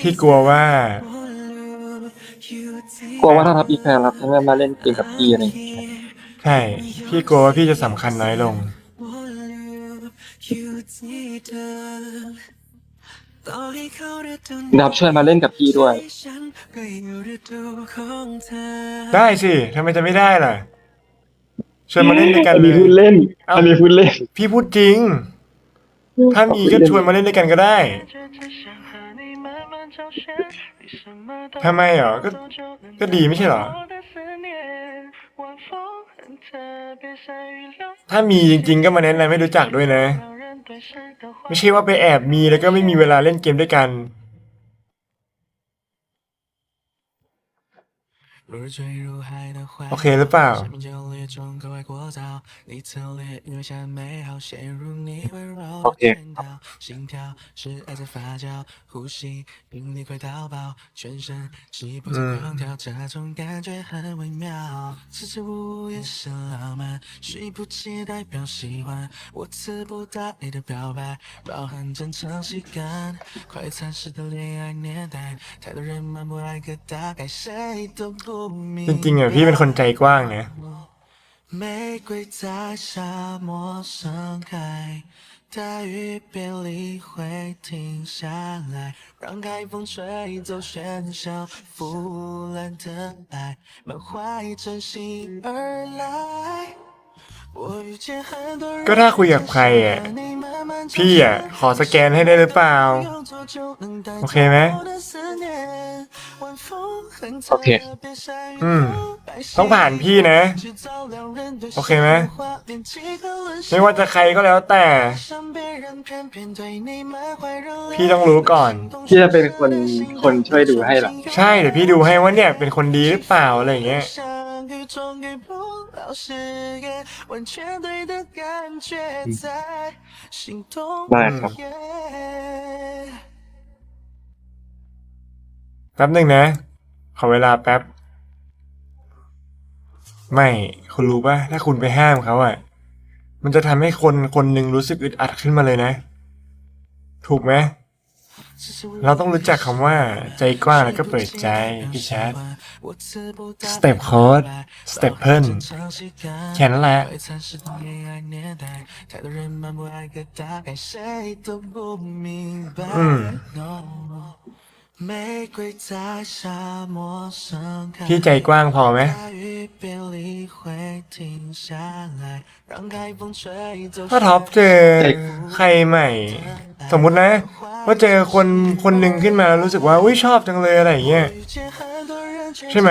พี่กลัวว่า กลัวว่าถ้าทับอีแฟนรับจะไม่มาเล่นเกมกับพี่อะไรอย่างเงี้ยใช่ พี่กลัวว่าพี่จะสำคัญน้อยลง ดับช่วยมาเล่นกับพี่ด้วย ได้สิทำไมจะไม่ได้ล่ะชวนมาเล่นด้วยกันอันเลนี้พูดย เล่น เอ้า อันนี้พูดเล่น พี่พูดจริง ถ้ามีก็ชวนมาเล่นด้วยกันก็ได้ ทำไมเหรอก็ก็ดีไม่ใช่เหรอ ถ้ามีจริงๆก็มาแนะนำให้รู้จักด้วยนะ ไม่ใช่ว่าไปแอบมีแล้วก็ไม่มีเวลาเล่นเกมด้วยกัน โอเคหรือเปล่า โอเค 心跳是爱在发酵，呼吸频率快到爆，全身细胞在狂跳，这种感觉很微妙。支支吾吾也是浪漫，虚不起代表喜欢，我词不达意的表白，包含真诚喜感。快餐式的恋爱年代，太多人满不来个大概，谁都不明 จริงๆอ่ะพี่เป็นคนใจกว้างนะ 玫瑰在沙漠盛开，大雨别离会停下来，让海风吹走喧嚣，腐烂的爱，满怀真心而来。 ก็ถ้าคุยกับใครอะ พี่อะ ขอสแกนให้ได้หรือเปล่า โอเคไหมโอเค อืม ต้องผ่านพี่นะ โอเคไหมไม่ว่าจะใครก็แล้วแต่ พี่ต้องรู้ก่อน พี่จะเป็นคนคนช่วยดูให้หรอ ใช่เดี๋ยวพี่ดูให้ว่าเนี่ยเป็นคนดีหรือเปล่าอะไรอย่างเงี้ย ได้ครับแป๊บหนึ่งนะ ขอเวลาแป๊บ ไม่ คุณรู้ป่ะ ถ้าคุณไปห้ามเขาอะมันจะทำให้คนคนหนึ่งรู้สึกอึดอัดขึ้นมาเลยนะ ถูกไหม เราต้องรู้จักคำว่าใจกว้างแล้วก็เปิดใจ พี่แชทสเต็ปโค้ดสเต็ปเพิ่นแค่นั้นแหละอืม พี่ใจกว้างพอไหมถ้าท็อปเจอใครใหม่ สมมุตินะ ว่าเจอคนคนหนึ่งขึ้นมาแล้วรู้สึกว่าอุ้ยชอบจังเลยอะไรอย่างเงี้ยใช่ไหม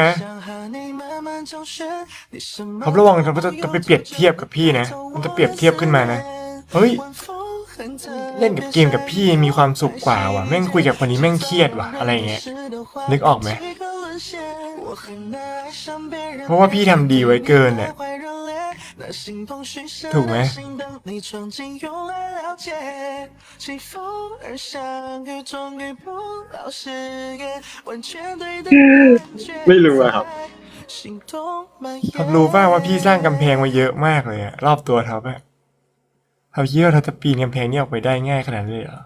ท็อประวังท็อปจะจะไปเปรียบเทียบกับพี่นะ มันจะเปรียบเทียบขึ้นมานะ เฮ้ย เล่นกับเกมกับพี่มีความสุขกว่าว่ะแม่งคุยกับคนนี้แม่งเครียดว่ะอะไรอย่างเงี้ยนึกออกไหมเพราะว่าพี่ทำดีไว้เกินน่ะถูกไหมไม่รู้อะครับท็อปรู้ป่าว่าพี่สร้างกำแพงมาเยอะมากเลยอะรอบตัวท็อปอะ เขาคิดว่าเขาจะปีนกำแพงนี้ออกไปได้ง่ายขนาดนี้เลยเหรอ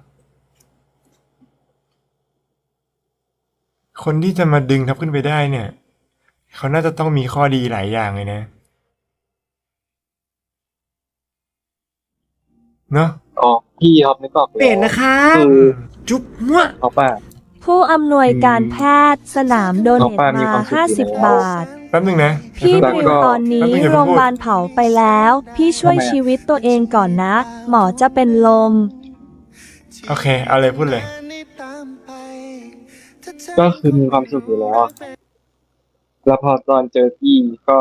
คนที่จะมาดึงท็อปขึ้นไปได้เนี่ย เขาน่าจะต้องมีข้อดีหลายอย่างเลยนะ เนอะอ๋อพี่ครับนึกออกแล้วเปลี่ยนนะคะคือจุ๊บมั่วเขาป่ะผู้อำนวยการแพทย์สนามโดเนน้องตปามีมาความสุขอยู่แล้ว50 บาท แป๊บหนึ่งนะพี่แล้วพิก็มพ์ตอนนี้แป๊บนึงอย่าเพิ่งพูดโรงพยาบาลเผาไปแล้ว พี่ช่วยทำไมอะ ชีวิตตัวเองก่อนนะ หมอจะเป็นลม โอเค เอาเลยพูดเลย ก็คือมีความสุขอยู่แล้วอะแล้วพอตอนเจอพี่ก็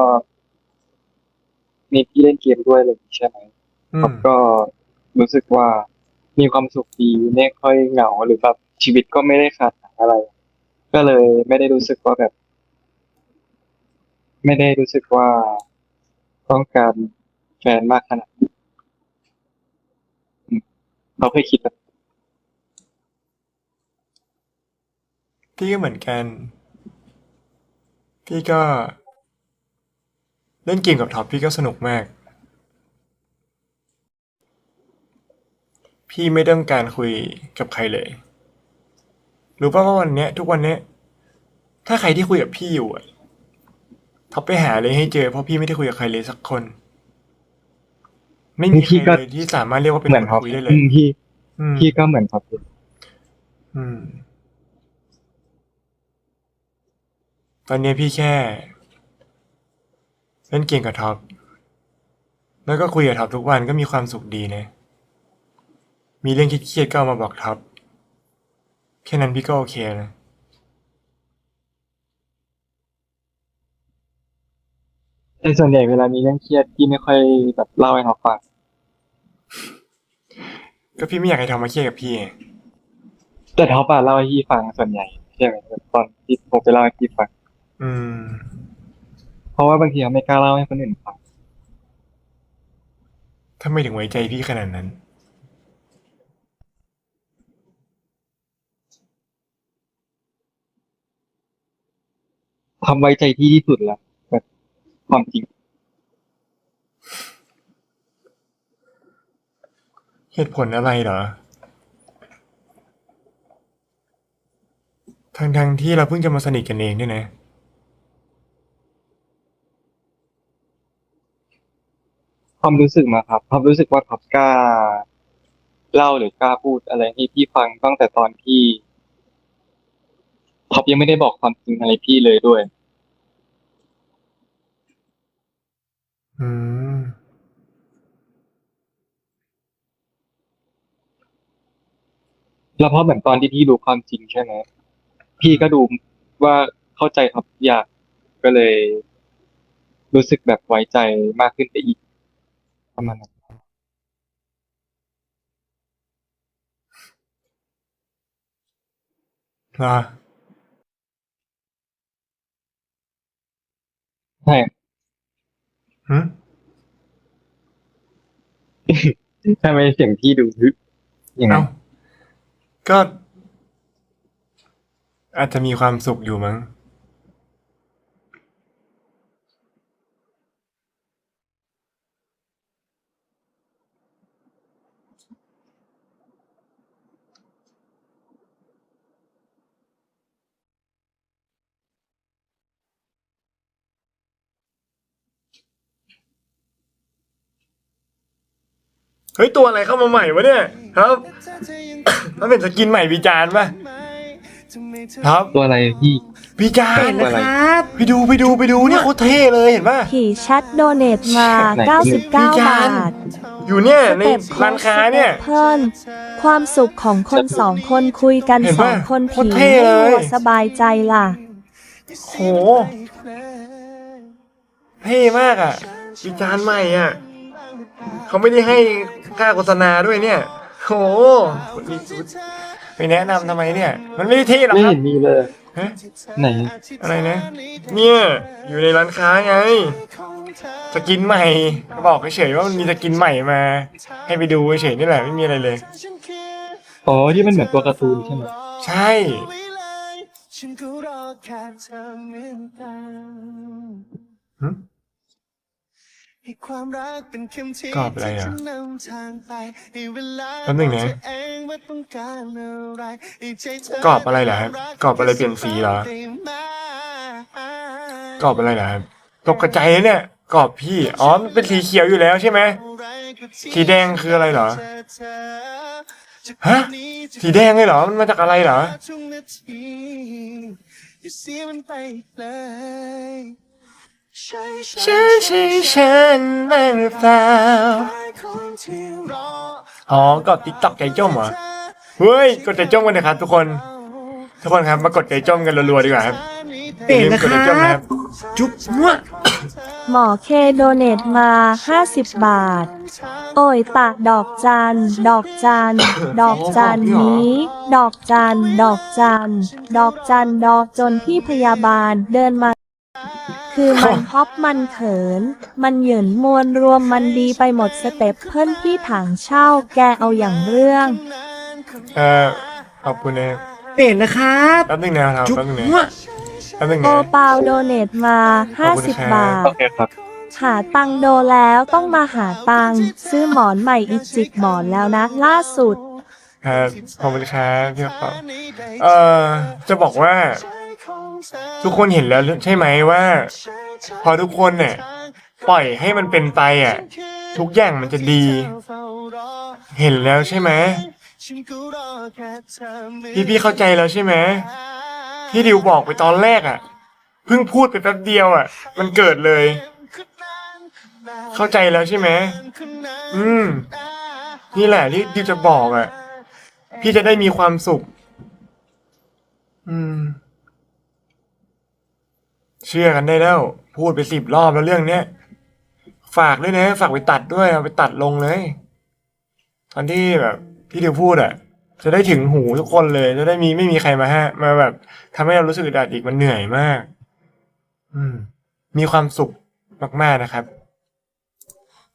มีพี่เล่นเกมด้วยเลยใช่ไหมอืผมมก็รู้สึกว่ามีความสุขดีไม่ค่อยเหงาหรือแบบชีวิตก็ไม่ได้ขาดหายอะไร ก็เลยไม่ได้รู้สึกว่าแบบ ไม่ได้รู้สึกว่าต้องการแฟนมากขนาดนั้นเราเคยคิดแบบพี่ก็เหมือนกัน พี่ก็ เล่นเกมกับท็อปพี่ก็สนุกมาก พี่ไม่ต้องการคุยกับใครเลย รู้ป่ะว่าวันเนี้ย ทุกวันเนี้ย ถ้าใครที่คุยกับพี่อยู่อะ ท็อปไปหาเลยให้เจอเพราะพี่ไม่ได้คุยกับใครเลยสักคน ไม่มีใคพี่รก็เลยที่สามารถเรียกว่าเป็นเหมือนคท็อนปคุยได้เลอืยมพี่อืมพี่ก็เหมือนท็อปอืม ตอนนี้พี่แค่เล่นเกมกับท็อปแล้วก็คุยกับท็อปทุกวันก็มีความสุขดีนะ มีเรื่องเครียดๆก็เอามาบอกท็อป แค่นั้นพี่ก็โอเคนะ แต่ส่วนใหญ่เวลามีเรื่องเครียดพี่ไม่ค่อยแบบเล่าให้ท็อปฟังก็พี่ไม่อยากให้ท็อปมาเครียดกับพี่ไงแต่ท็อปอะเล่าให้พี่ฟังส่วนใหญ่ใช่ไหมตอนที่ผมไปเล่าให้พี่ฟัง อืม เพราะว่าบางทีเขาไม่กล้าเล่าให้คนอื่นฟังถ้าไม่ถึงไว้ใจพี่ขนาดนั้น ทำไว้ใจพี่ที่สุดแล้วแบบ ความจริง เหตุผลอะไรเหรอทั้งๆที่เราเพิ่งจะมาสนิทกันเองด้วยนะ ความรู้สึกมาครับ ความรู้สึกว่าท็อปกล้า เล่าหรือกล้าพูดอะไรให้พี่ฟังตั้งแต่ตอนที่ท็อปยังไม่ได้บอกความจริงอะไรพี่เลยด้วย อืม แล้วเพราะเหมือนตอนที่พี่รู้ความจริงใช่ไหมพี่ก็ดูว่าเข้าใจท็อปอยากก็เลย รู้สึกแบบไว้ใจมากขึ้นไปอีกประมาณนั้นเหรอใช่ หึทำไมเสียงพี่ดูฮึอย่างนั้เอ้านก็ อาจจะมีความสุขอยู่มั้ง เฮ้ย ตัวอะไรเข้ามาใหม่วะเนี่ย ครับ มันเป็นสกินใหม่วิจารณ์ป่ะครับตัวอะไรพี่ วิจารณ์เห็นนะครับไปดูไปดูไปดูเนี่ยโคตรเท่เลยเห็นป่ะผีแชทโดเนทมาไหน99 บาท อยู่เนี่ยสในเต็ปโพร้านค้าเนี่ยเพิ่นความสุขของคนสองคนคุยกันเห็นสอปะงคนโคผีตรเท่ไม่เลยหัวสบายใจล่ะโหเท่มากอะวิจารณ์ใหม่อะ เขาไม่ได้ให้ค่าโฆษณาด้วยเนี่ยโหนี่ไปแนะนำทำไมเนี่ย มันไม่ได้เท่หรอกไม่ครัเห็บนมีเลย ฮะไหน อะไรนะ เนี่ย อยู่ในร้านค้าไง สกินใหม่ก็บอกเฉยๆว่ามันมีสกินใหม่มา ให้ไปดูเฉยๆนี่แหละไม่มีอะไรเลย อ๋อ ที่มันเหมือนตัวการ์ตูนใช่ไหมใช่ ฉันก็รอแค่เธอเหมือนกัน หึ ให้ความรักเป็นเข็มทิศกรอบอะไรอะที่จะนำทางไปให้เวลาแป๊บหนึ่งนะบอกเธอเองว่าต้องการอะไรให้ใจเธอกรอบอะไรเหรอครับกรอบอะไรเปลี่ยนสีเหรอได้ไหมกรอบอะไรล่ะครับตกกระใจเลยเนี่ยกรอบพี่อ๋อมันเป็นสีเขียวอยู่แล้วใช่ไหมสีแดงคืออะไรเหรอฮะสีแดงเลยเหรอมันมาจากอะไรเหรอ ทุกนาทีอย่าเสียมันใช่ฉันบ้างหรือเปล่าอ๋อกดติ๊กต็อกใจจ้มเหรอเฮ้ยกดใจจ้มกันนะครับทุกคน ทุกคนครับมากดใจจ้มกันรัวๆดีกว่าครับอย่าลืมกดใจจ้มนะครับจุ๊บมั่วหมอเคโดเนทมา 50 บาท โอ้ยตะดอกจัน ดอกจัน ดอกจันนี้ ดอกจัน ดอกจัน ดอกจันดอกจนพี่พยาบาลเดินมา คือมันฮอปมันเขิน มันเหยินมวลรวมมันดีไปหมดสเต็ปเพิ่นพี่ถังเช่าแกเอาอย่างเรื่อง เออขอบคุณนะเปลี่ยนนะครับแป๊บนึงนะครับจุ๊บแป๊บนึงนะมั่วแป๊บนึงโอนะเปาโดเนทมา ขอบคุณครับ 50 บาท โอเคครับ หาตังค์โดแล้วต้องมาหาตังค์ซื้อหมอนใหม่อีกจิกหมอนแล้วนะ ล่าสุด ครับขอบคุณครับพี่ปอเอ่อจะบอกว่า ทุกคนเห็นแล้วใช่ไหมว่า พอทุกคนเนี่ยปล่อยให้มันเป็นไปอะ ทุกอย่างมันจะดี เห็นแล้วใช่ไหมพี่พี่เข้าใจแล้วใช่ไหมที่ดิวบอกไปตอนแรกอะเพิ่งพูดไปแป๊บเดียวอะ มันเกิดเลย เข้าใจแล้วใช่ไหมอืม นี่แหละที่ดิวจะบอกอะ พี่จะได้มีความสุข อืม ชื่อกันได้แล้ว พูดไปสิบรอบแล้วเรื่องเนี้ยฝากด้วยนะฝากไปตัดด้วยเอาไปตัดลงเลย ตอนที่แบบพี่ดิวพูดอะ จะได้ถึงหูทุกคนเลย จะได้มีไม่มีใครมาฮะ มาแบบทำให้เรารู้สึกอึดอัดอีกมันเหนื่อยมาก อืม มีความสุขมากๆนะครับ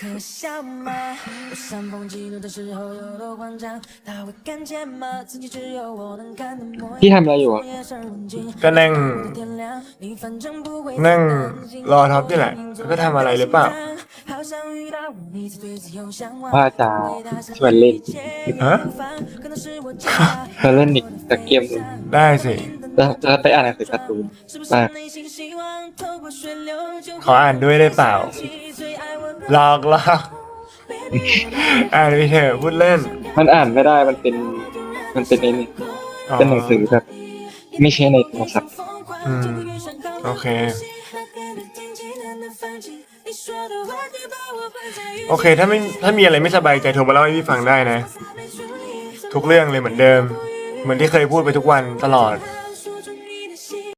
可笑吗？我煽风激怒的时候有多慌张，他会看见吗？自己只有我能看的模样。 พี่ทำอะไรอยู่อะ 夜深人静 ก็นั่ง 天亮，你反正不会 นั่งรอท็อปนี่แหละแล้วก็ทำอะไรหรือเปล่า 好想遇到你才对自由向往 ว่าจะชวนเล่น ฮะ 可能是我假 จะเล่นอีกสักเกมหนึ่ง ได้สิ จะจะไปอ่านหนังสือการ์ตูน 是不是 มา 内心希望透过水流就 ขออ่านด้วยได้เปล่า 最爱我的 หลอกหลอกอ่านไปเถอะพูดเล่น มันอ่านไม่ได้มันเป็น มันเป็นไอ้นี่อ๋อเป็นหนังสือแบบไม่ใช่ในโทรศัพท์อืม โอเค โอเค ถ้าไม่ถ้ามีอะไรไม่สบายใจโทรมาเล่าให้พี่ฟังได้นะ ทุกเรื่องเลยเหมือนเดิม เหมือนที่เคยพูดไปทุกวันตลอดด